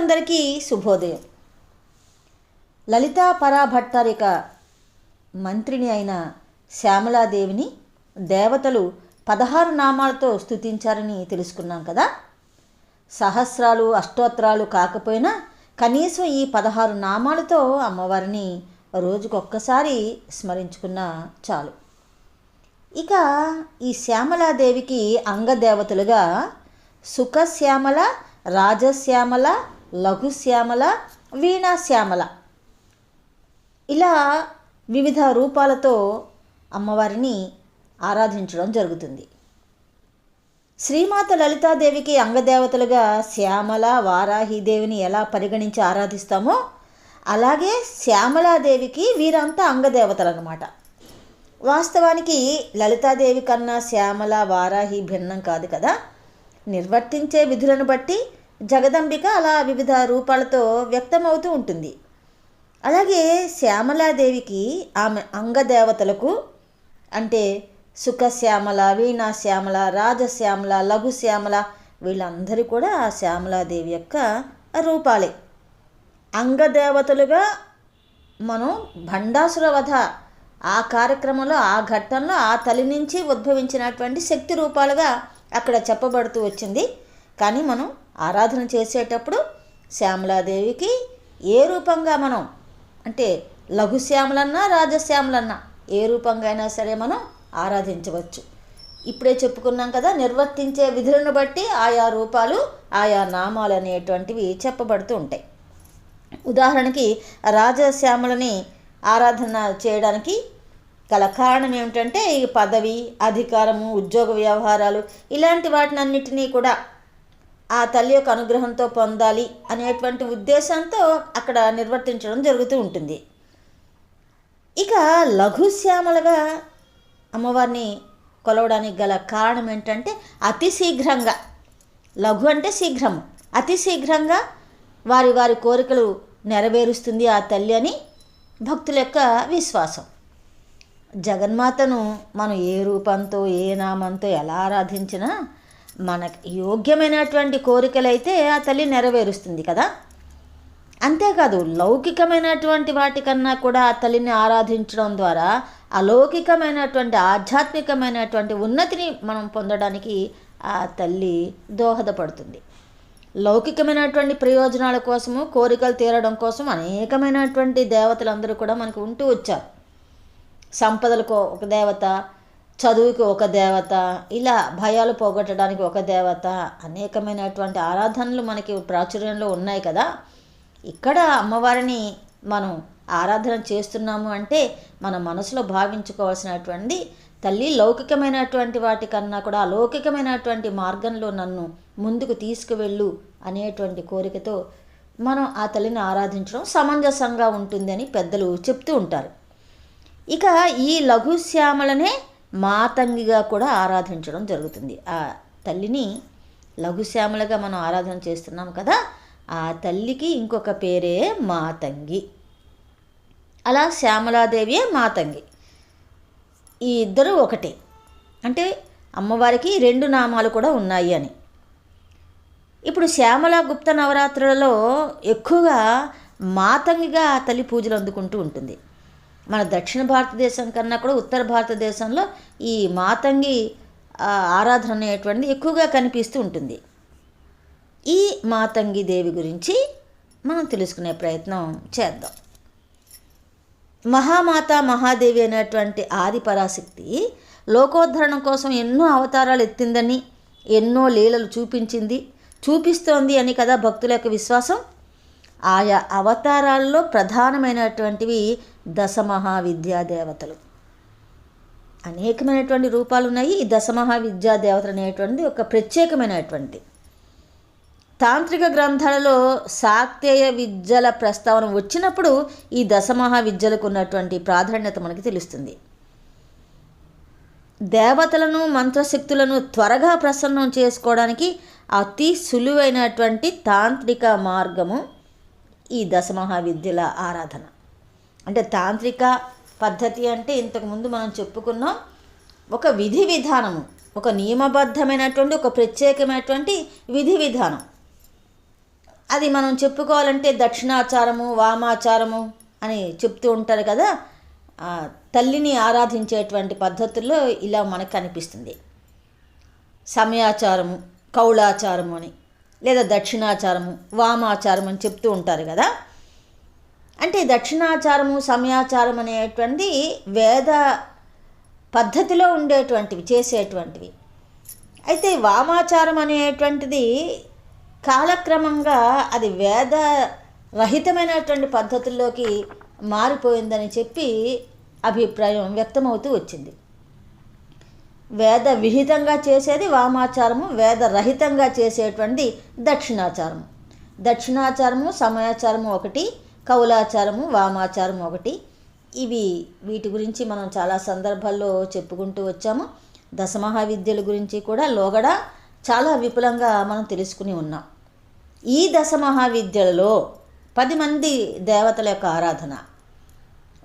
ప్రేక్షకులందరికీ శుభోదయం. లలితా పరాభట్టారిక మంత్రిని అయిన శ్యామలాదేవిని దేవతలు పదహారు నామాలతో స్తుతించారని తెలుసుకున్నాం కదా. సహస్రాలు అష్టోత్తరాలు కాకపోయినా కనీసం ఈ పదహారు నామాలతో అమ్మవారిని రోజుకొక్కసారి స్మరించుకున్నా చాలు. ఇక ఈ శ్యామలాదేవికి అంగదేవతలుగా సుఖశ్యామల రాజశ్యామల లఘుశ్యామల వీణాశ్యామల. ఇలా వివిధ రూపాలతో అమ్మవారిని ఆరాధించడం జరుగుతుంది. శ్రీమాత లలితాదేవికి అంగదేవతలుగా శ్యామల వారాహిదేవిని ఎలా పరిగణించి ఆరాధిస్తామో అలాగే శ్యామలాదేవికి వీరంతా అంగదేవతలు అన్నమాట వాస్తవానికి లలితాదేవి కన్నా శ్యామల వారాహి భిన్నం కాదు కదా. నిర్వర్తించే విధులను బట్టి జగదంబిక అలా వివిధ రూపాలతో వ్యక్తమవుతూ ఉంటుంది. అలాగే శ్యామలాదేవికి ఆమె అంగదేవతలకు అంటే సుఖశ్యామల వీణాశ్యామల రాజశ్యామల లఘుశ్యామల వీళ్ళందరూ కూడా ఆ శ్యామలాదేవి యొక్క రూపాలే. అంగదేవతలుగా మనం భండాసుర వధ ఆ కార్యక్రమంలో ఆ ఘట్టంలో ఆ తల్లి నుంచి ఉద్భవించినటువంటి శక్తి రూపాలుగా అక్కడ చెప్పబడుతూ వచ్చింది. కానీ మనం ఆరాధన చేసేటప్పుడు శ్యామలాదేవికి ఏ రూపంగా మనం అంటే లఘుశ్యామలన్నా రాజశ్యామలన్నా ఏ రూపంగా అయినా సరే మనం ఆరాధించవచ్చు. ఇప్పుడే చెప్పుకున్నాం కదా నిర్వర్తించే విధులను బట్టి ఆయా రూపాలు ఆయా నామాలు అనేటువంటివి చెప్పబడుతూ ఉంటాయి. ఉదాహరణకి రాజశ్యామలని ఆరాధన చేయడానికి గల కారణం ఏమిటంటే ఈ పదవి అధికారము ఉద్యోగ వ్యవహారాలు ఇలాంటి వాటినన్నిటినీ కూడా ఆ తల్లి యొక్క అనుగ్రహంతో పొందాలి అనేటువంటి ఉద్దేశంతో అక్కడ నిర్వర్తించడం జరుగుతూ ఉంటుంది. ఇక లఘుశ్యామలుగా అమ్మవారిని కొలవడానికి గల కారణం ఏంటంటే అతి శీఘ్రంగా లఘు అంటే శీఘ్రము. అతి శీఘ్రంగా వారి వారి కోరికలు నెరవేరుస్తుంది ఆ తల్లి అని భక్తుల యొక్క విశ్వాసం. జగన్మాతను మనం ఏ రూపంతో ఏ నామంతో ఎలా ఆరాధించినా మనకి యోగ్యమైనటువంటి కోరికలైతే ఆ తల్లి నెరవేరుస్తుంది కదా. అంతేకాదు లౌకికమైనటువంటి వాటికన్నా కూడా ఆ తల్లిని ఆరాధించడం ద్వారా అలౌకికమైనటువంటి ఆధ్యాత్మికమైనటువంటి ఉన్నతిని మనం పొందడానికి ఆ తల్లి దోహదపడుతుంది. లౌకికమైనటువంటి ప్రయోజనాల కోసము కోరికలు తీరడం కోసం అనేకమైనటువంటి దేవతలందరూ కూడా మనకు ఉంటూ వచ్చారు. సంపదలకు ఒక దేవత చదువుకి ఒక దేవత ఇలా భయాలు పోగొట్టడానికి ఒక దేవత అనేకమైనటువంటి ఆరాధనలు మనకి ప్రాచుర్యంలో ఉన్నాయి కదా. ఇక్కడ అమ్మవారిని మనం ఆరాధన చేస్తున్నాము అంటే మన మనసులో భావించుకోవాల్సినటువంటి తల్లి లౌకికమైనటువంటి వాటికన్నా కూడా అలౌకికమైనటువంటి మార్గంలో నన్ను ముందుకు తీసుకువెళ్ళు అనేటువంటి కోరికతో మనం ఆ తల్లిని ఆరాధించడం సమంజసంగా ఉంటుందని పెద్దలు చెప్తూ ఉంటారు. ఇక ఈ లఘుశ్యామలనే మాతంగిగా కూడా ఆరాధించడం జరుగుతుంది. ఆ తల్లిని లఘుశ్యామలుగా మనం ఆరాధన చేస్తున్నాం కదా ఆ తల్లికి ఇంకొక పేరే మాతంగి అలా శ్యామలాదేవియే మాతంగి ఈ ఇద్దరు ఒకటే. అంటే అమ్మవారికి రెండు నామాలు కూడా ఉన్నాయి అని. ఇప్పుడు శ్యామల గుప్త నవరాత్రులలో ఎక్కువగా మాతంగిగా ఆ తల్లి పూజలు అందుకుంటూ ఉంటుంది. మన దక్షిణ భారతదేశం కన్నా కూడా ఉత్తర భారతదేశంలో ఈ మాతంగి ఆరాధన అనేటువంటిది ఎక్కువగా కనిపిస్తూ ఉంటుంది. ఈ మాతంగి దేవి గురించి మనం తెలుసుకునే ప్రయత్నం చేద్దాం. మహామాత మహాదేవి అనేటువంటి ఆది పరాశక్తి లోకోద్ధరణ కోసం ఎన్నో అవతారాలు ఎత్తిందని ఎన్నో లీలలు చూపించింది చూపిస్తోంది అని కదా భక్తుల యొక్క విశ్వాసం. ఆయా అవతారాల్లో ప్రధానమైనటువంటివి దశమహావిద్యాదేవతలు. అనేకమైనటువంటి రూపాలు ఉన్నాయి ఈ దశమహావిద్యాదేవతలు అనేటువంటిది ఒక ప్రత్యేకమైనటువంటి తాంత్రిక గ్రంథాలలో శాక్తేయ విద్యల ప్రస్తావన వచ్చినప్పుడు ఈ దశమహా విద్యలకు ఉన్నటువంటి ప్రాధాన్యత మనకి తెలుస్తుంది. దేవతలను మంత్రశక్తులను త్వరగా ప్రసన్నం చేసుకోవడానికి అతి సులువైనటువంటి తాంత్రిక మార్గము ఈ దశమహావిద్యల ఆరాధన. అంటే తాంత్రిక పద్ధతి అంటే ఇంతకుముందు మనం చెప్పుకున్నాం ఒక విధి విధానము ఒక నియమబద్ధమైనటువంటి ఒక ప్రత్యేకమైనటువంటి విధి విధానం. అది మనం చెప్పుకోవాలంటే దక్షిణాచారము వామాచారము అని చెప్తూ ఉంటారు కదా తల్లిని ఆరాధించేటువంటి పద్ధతుల్లో ఇలా మనకు కనిపిస్తుంది. సమయాచారము కౌళాచారము అని లేదా దక్షిణాచారము వామాచారం అని చెప్తూ ఉంటారు కదా అంటే దక్షిణాచారము సమయాచారం అనేటువంటి వేద పద్ధతిలో ఉండేటువంటివి చేసేటువంటివి. అయితే వామాచారం అనేటువంటిది కాలక్రమంగా అది వేద రహితమైనటువంటి పద్ధతుల్లోకి మారిపోయిందని చెప్పి అభిప్రాయం వ్యక్తమవుతూ వచ్చింది. వేద విహితంగా చేసేది వామాచారము వేద రహితంగా చేసేటువంటి దక్షిణాచారము. దక్షిణాచారము సమయాచారము ఒకటి కౌలాచారము వామాచారము ఒకటి. ఇవి వీటి గురించి మనం చాలా సందర్భాల్లో చెప్పుకుంటూ వచ్చాము. దశమహావిద్యల గురించి కూడా లోగడ చాలా విపులంగా మనం తెలుసుకుని ఉన్నాం. ఈ దశమహావిద్యలలో పది మంది దేవతల యొక్క ఆరాధన.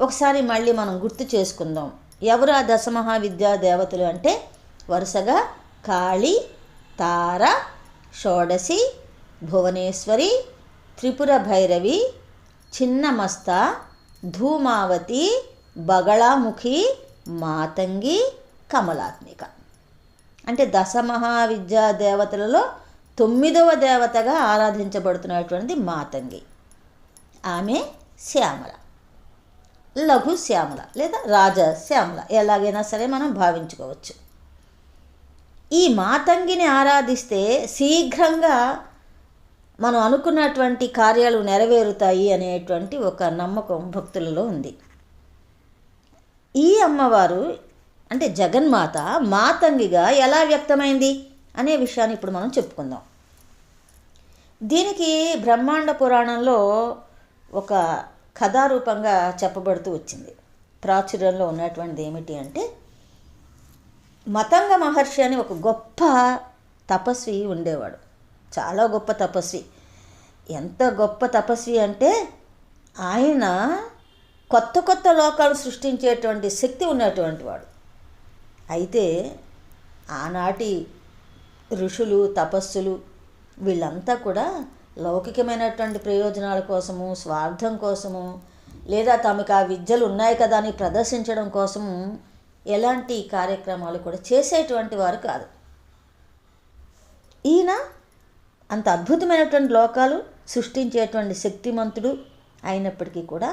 ఒకసారి మళ్ళీ మనం గుర్తు చేసుకుందాం. ఎవరు ఆ దశమహావిద్యా దేవతలు అంటే? వరుసగా కాళి తార షోడశి భువనేశ్వరి త్రిపుర భైరవి చిన్నమస్త ధూమావతి బగళాముఖి మాతంగి కమలాత్మిక. అంటే దశమహావిద్యా దేవతలలో తొమ్మిదవ దేవతగా ఆరాధించబడుతున్నటువంటిది మాతంగి. ఆమె శ్యామల. లఘు శ్యామల లేదా రాజ శ్యామల ఎలాగైనా సరే మనం భావించుకోవచ్చు. ఈ మాతంగిని ఆరాధిస్తే శీఘ్రంగా మనం అనుకున్నటువంటి కార్యాలు నెరవేరుతాయి అనేటువంటి ఒక నమ్మకం భక్తులలో ఉంది. ఈ అమ్మవారు అంటే జగన్మాత మాతంగిగా ఎలా వ్యక్తమైంది అనే విషయాన్ని ఇప్పుడు మనం చెప్పుకుందాం. దీనికి బ్రహ్మాండ పురాణంలో ఒక కథారూపంగా చెప్పబడుతూ వచ్చింది. ప్రాచుర్యంలో ఉన్నటువంటిది ఏమిటి అంటే మతంగ మహర్షి అని ఒక గొప్ప తపస్వి ఉండేవాడు. చాలా గొప్ప తపస్వి. ఎంత గొప్ప తపస్వి అంటే ఆయన కొత్త కొత్త లోకాలు సృష్టించేటువంటి శక్తి ఉన్నటువంటి వాడు. అయితే ఆనాటి ఋషులు తపస్సులు వీళ్ళంతా కూడా లౌకికమైనటువంటి ప్రయోజనాల కోసము స్వార్థం కోసము లేదా తమకు ఆ విద్యలు ఉన్నాయి కదా అని ప్రదర్శించడం కోసము ఎలాంటి కార్యక్రమాలు కూడా చేసేటువంటి వారు కాదు. ఈయన అంత అద్భుతమైనటువంటి లోకాలు సృష్టించేటువంటి శక్తిమంతుడు అయినప్పటికీ కూడా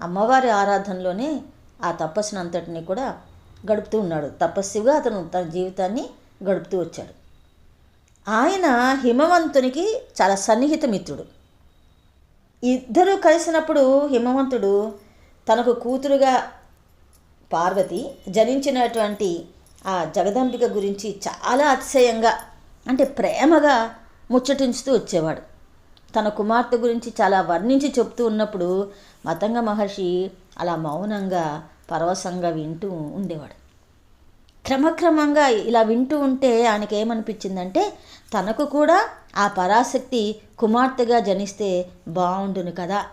అమ్మవారి ఆరాధనలోనే ఆ తపస్సును అంతటిని కూడా గడుపుతూ ఉన్నాడు. తపస్సుగా అతను తన జీవితాన్ని గడుపుతూ వచ్చాడు. ఆయన హిమవంతునికి చాలా సన్నిహిత మిత్రుడు. ఇద్దరూ కలిసినప్పుడు హిమవంతుడు తనకు కూతురుగా పార్వతి జనించినటువంటి ఆ జగదంబిక గురించి చాలా అతిశయంగా అంటే ప్రేమగా ముచ్చటించుతూ వచ్చేవాడు. తన కుమార్తె గురించి చాలా వర్ణించి చెప్తూ ఉన్నప్పుడు మతంగ మహర్షి అలా మౌనంగా పరవశంగా వింటూ ఉండేవాడు. క్రమక్రమంగా ఇలా వింటూ ఉంటే ఆయనకి ఏమనిపించిందంటే తనకు కూడా ఆ పరాశక్తి కుమార్తెగా జనిస్తే బాగుండును కదా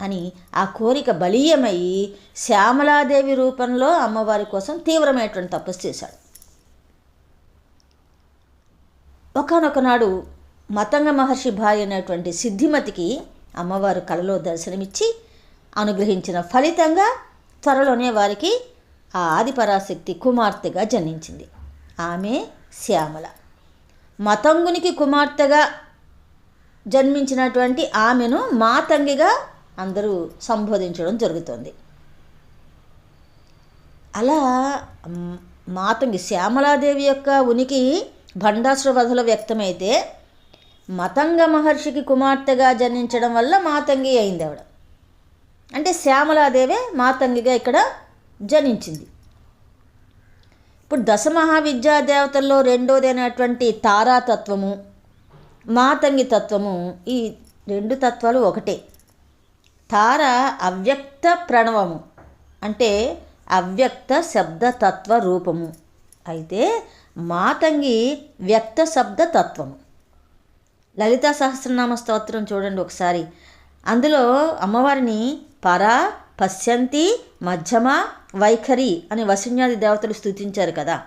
అని ఆ కోరిక బలీయమై శ్యామలాదేవి రూపంలో అమ్మవారి కోసం తీవ్రమైనటువంటి తపస్సు చేశాడు. ఒకనొకనాడు మతంగ మహర్షి భార్య అయినటువంటి సిద్ధిమతికి అమ్మవారు కలలో దర్శనమిచ్చి అనుగ్రహించిన ఫలితంగా త్వరలోనే వారికి ఆ ఆదిపరాశక్తి కుమార్తెగా జన్మించింది. ఆమె శ్యామల. మతంగునికి కుమార్తెగా జన్మించినటువంటి ఆమెను మాతంగిగా అందరూ సంబోధించడం జరుగుతుంది. అలా మాతంగి శ్యామలాదేవి యొక్క ఉనికి భండాసుర వధలో వ్యక్తమైతే మతంగ మహర్షికి కుమార్తెగా జన్మించడం వల్ల మాతంగి అయింది ఆవిడ. అంటే శ్యామలాదేవే మాతంగిగా ఇక్కడ జనించింది ఇప్పుడు దశమహావిద్యా దేవతల్లో రెండోదైనటువంటి తారాతత్వము మాతంగి తత్వము ఈ రెండు తత్వాలు ఒకటే. తార అవ్యక్త ప్రణవము అంటే అవ్యక్త శబ్ద తత్వ రూపము. అయితే మాతంగి వ్యక్త శబ్ద తత్వము. లలితా సహస్రనామ స్తోత్రం చూడండి ఒకసారి. అందులో అమ్మవారిని పర పశ్యంతి మధ్యమ వైఖరి అని వసున్యాది దేవతలు స్థుతించారు కదా.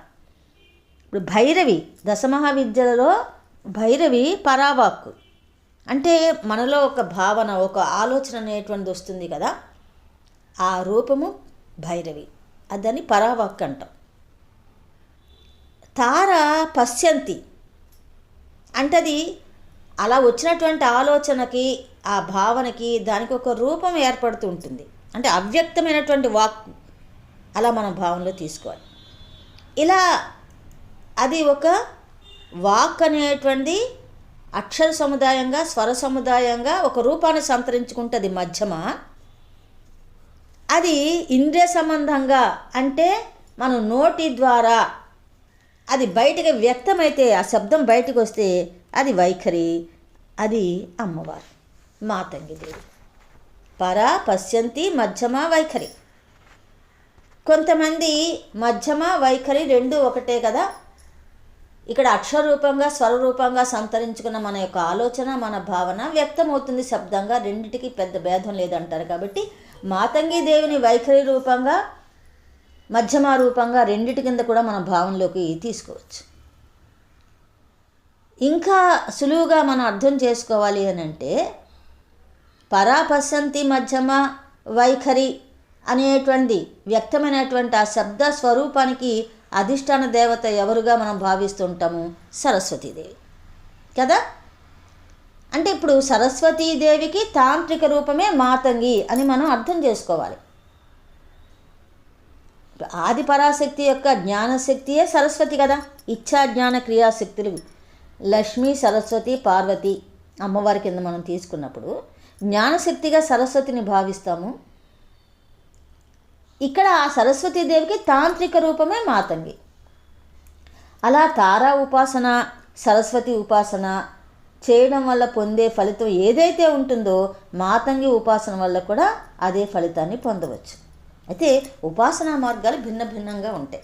ఇప్పుడు భైరవి దశమహావిద్యలలో భైరవి పరావాక్కు. అంటే మనలో ఒక భావన ఒక ఆలోచన అనేటువంటిది వస్తుంది కదా. ఆ రూపము భైరవి. అదని పరావాక్ అంటాం. తార పశ్యంతి. అంటే అది అలా వచ్చినటువంటి ఆలోచనకి ఆ భావనకి దానికి ఒక రూపం ఏర్పడుతూ ఉంటుంది. అంటే అవ్యక్తమైనటువంటి వాక్ అలా మనం భావనలో తీసుకోవాలి. ఇలా అది ఒక వాక్ అనేటువంటి అక్షర సముదాయంగా స్వర సముదాయంగా ఒక రూపాన్ని సంతరించుకుంటుంది మధ్యమ? అది ఇంద్రియ సంబంధంగా అంటే మనం నోటి ద్వారా అది బయటకు వ్యక్తమైతే ఆ శబ్దం బయటకు వస్తే అది వైఖరి అది అమ్మవారు మాతంగిదేవి పరా పశ్యంతి మధ్యమ వైఖరి. కొంతమంది మధ్యమ వైఖరి రెండు ఒకటే కదా? ఇక్కడ అక్షరూపంగా స్వరరూపంగా సంతరించుకున్న మన యొక్క ఆలోచన మన భావన వ్యక్తమవుతుంది శబ్దంగా రెండింటికి పెద్ద భేదం లేదంటారు కాబట్టి మాతంగి దేవిని వైఖరి రూపంగా మధ్యమ రూపంగా రెండిటి కింద కూడా మన భావనలోకి తీసుకోవచ్చు. ఇంకా సులువుగా మనం అర్థం చేసుకోవాలి అని అంటే పరాపశంతి మధ్యమ వైఖరి అనేటువంటి వ్యక్తమైనటువంటి ఆ శబ్ద స్వరూపానికి అధిష్టాన దేవత ఎవరుగా మనం భావిస్తుంటాము? సరస్వతీదేవి. కదా? అంటే ఇప్పుడు సరస్వతీదేవికి తాంత్రిక రూపమే మాతంగి అని మనం అర్థం చేసుకోవాలి. ఆది పరాశక్తి యొక్క జ్ఞానశక్తియే సరస్వతి కదా. ఇచ్ఛా జ్ఞాన క్రియాశక్తులు. లక్ష్మి సరస్వతి పార్వతి అమ్మవారి కింద మనం తీసుకున్నప్పుడు జ్ఞానశక్తిగా సరస్వతిని భావిస్తాము. ఇక్కడ ఆ సరస్వతీదేవికి తాంత్రిక రూపమే మాతంగి. అలా తారా ఉపాసన సరస్వతి ఉపాసన చేయడం వల్ల పొందే ఫలితం ఏదైతే ఉంటుందో మాతంగి ఉపాసన వల్ల కూడా అదే ఫలితాన్ని పొందవచ్చు. అయితే ఉపాసనా మార్గాలు భిన్న భిన్నంగా ఉంటాయి.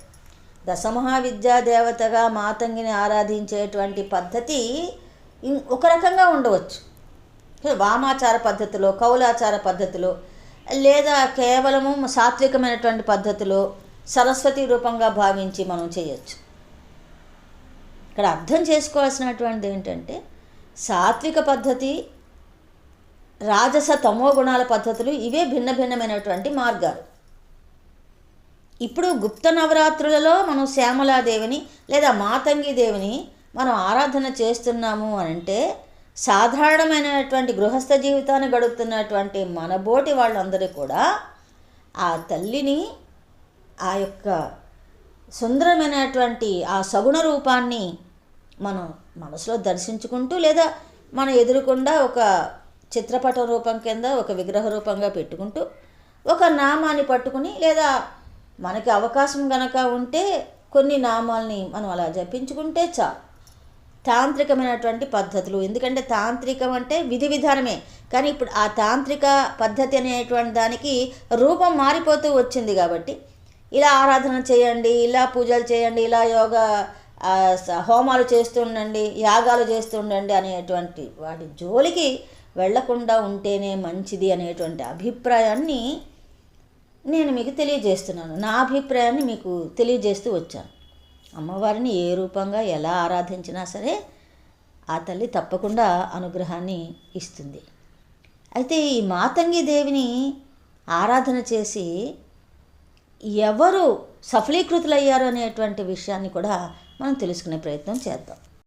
దశమహావిద్యాదేవతగా మాతంగిని ఆరాధించేటువంటి పద్ధతి ఇం- ఒక రకంగా ఉండవచ్చు. వామాచార పద్ధతిలో కౌలాచార పద్ధతిలో లేదా కేవలము సాత్వికమైనటువంటి పద్ధతిలో సరస్వతి రూపంగా భావించి మనం చేయొచ్చు. ఇక్కడ అర్థం చేసుకోవాల్సినటువంటిది ఏంటంటే సాత్విక పద్ధతి రాజస తమో గుణాల పద్ధతులు ఇవే భిన్న భిన్నమైనటువంటి మార్గాలు. ఇప్పుడు గుప్త నవరాత్రులలో మనం శ్యామలాదేవిని లేదా మాతంగి దేవిని మనం ఆరాధన చేస్తున్నాము అని అంటే సాధారణమైనటువంటి గృహస్థ జీవితాన్ని గడుపుతున్నటువంటి మనబోటి వాళ్ళందరూ కూడా ఆ తల్లిని ఆ యొక్క సుందరమైనటువంటి ఆ సగుణ రూపాన్ని మనం మనసులో దర్శించుకుంటూ లేదా మన ఎదురుకుండా ఒక చిత్రపట రూపం కింద ఒక విగ్రహ రూపంగా పెట్టుకుంటూ ఒక నామాన్ని పట్టుకుని లేదా మనకి అవకాశం గనక ఉంటే కొన్ని నామాల్ని మనం అలా జపించుకుంటే చాలు తాంత్రికమైనటువంటి పద్ధతులు. ఎందుకంటే తాంత్రికం అంటే విధి విధానమే. కానీ ఇప్పుడు ఆ తాంత్రిక పద్ధతి అనేటువంటి దానికి రూపం మారిపోతూ వచ్చింది కాబట్టి ఇలా ఆరాధన చేయండి ఇలా పూజలు చేయండి ఇలా యోగా హోమాలు చేస్తూ ఉండండి యాగాలు చేస్తూ ఉండండి అనేటువంటి వాటి జోలికి వెళ్ళకుండా ఉంటేనే మంచిది అనేటువంటి అభిప్రాయాన్ని నేను మీకు తెలియజేస్తున్నాను. నా అభిప్రాయాన్ని మీకు తెలియజేస్తూ వచ్చాను. అమ్మవారిని ఏ రూపంగా ఎలా ఆరాధించినా సరే ఆ తల్లి తప్పకుండా అనుగ్రహాన్ని ఇస్తుంది. అయితే ఈ మాతంగి దేవిని ఆరాధన చేసి ఎవరు సఫలీకృతులయ్యారు అనేటువంటి విషయాన్ని కూడా మనం తెలుసుకునే ప్రయత్నం చేద్దాం.